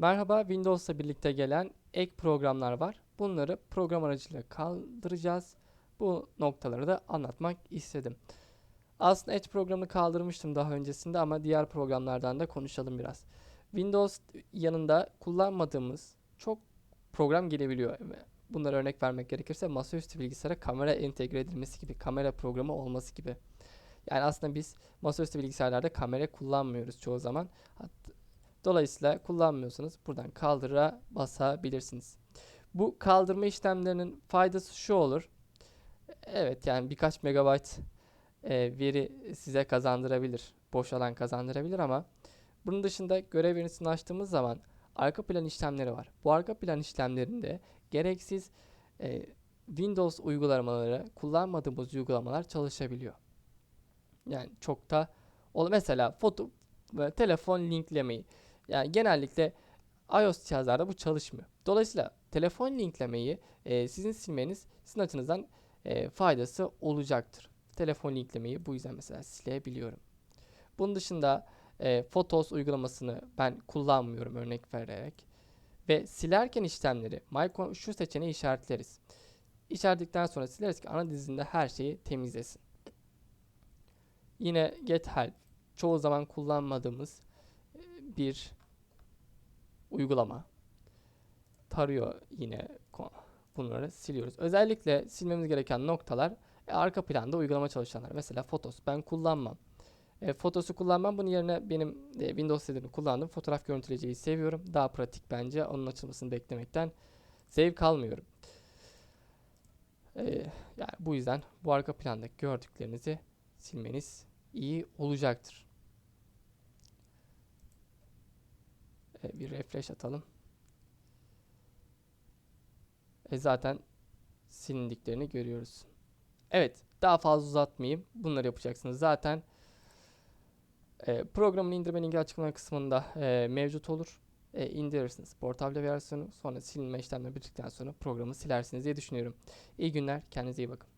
Merhaba, Windows'la birlikte gelen ek programlar var. Bunları program aracılığıyla kaldıracağız. Bu noktaları da anlatmak istedim. Aslında Edge programını kaldırmıştım daha öncesinde ama diğer programlardan da konuşalım biraz. Windows yanında kullanmadığımız çok program gelebiliyor. Bunlara örnek vermek gerekirse masaüstü bilgisayara kamera entegre edilmesi gibi, kamera programı olması gibi. Yani aslında biz masaüstü bilgisayarlarda kamera kullanmıyoruz çoğu zaman. Dolayısıyla kullanmıyorsanız buradan kaldıra basabilirsiniz. Bu kaldırma işlemlerinin faydası şu olur. Evet yani birkaç megabayt e, veri size kazandırabilir. Boş alan kazandırabilir ama bunun dışında görev yöneticisini açtığımız zaman arka plan işlemleri var. Bu arka plan işlemlerinde gereksiz e, Windows uygulamaları, kullanmadığımız uygulamalar çalışabiliyor. Yani çok da mesela foto telefon linklemeyi yani genellikle iOS cihazlarda bu çalışmıyor. Dolayısıyla telefon linklemeyi e, sizin silmeniz sizin açınızdan e, faydası olacaktır. Telefon linklemeyi bu yüzden mesela silebiliyorum. Bunun dışında e, uygulamasını ben kullanmıyorum örnek vererek. Ve silerken işlemleri my şu seçeneği işaretleriz. İşaretledikten sonra sileriz ki ana dizinde her şeyi temizlesin. Yine get help çoğu zaman kullanmadığımız e, bir uygulama. Tarıyor yine bunları siliyoruz. Özellikle silmemiz gereken noktalar e, arka planda uygulama çalışanlar. Mesela Photos ben kullanmam. E, Photos'u kullanmam. Bunun yerine benim e, Windows sitelerini kullandım. Fotoğraf görüntüleyiciyi seviyorum. Daha pratik bence. Onun açılmasını beklemekten zevk almıyorum. E, yani bu yüzden bu arka plandaki gördüklerinizi silmeniz iyi olacaktır. Bir refresh atalım. E, zaten silindiklerini görüyoruz. Evet, daha fazla uzatmayayım. Bunları yapacaksınız. Zaten e, programın indirme linki açıklama kısmında e, mevcut olur. E, indirirsiniz portable versiyonu. Sonra silinme işlemleri bittikten sonra programı silersiniz diye düşünüyorum. İyi günler, kendinize iyi bakın.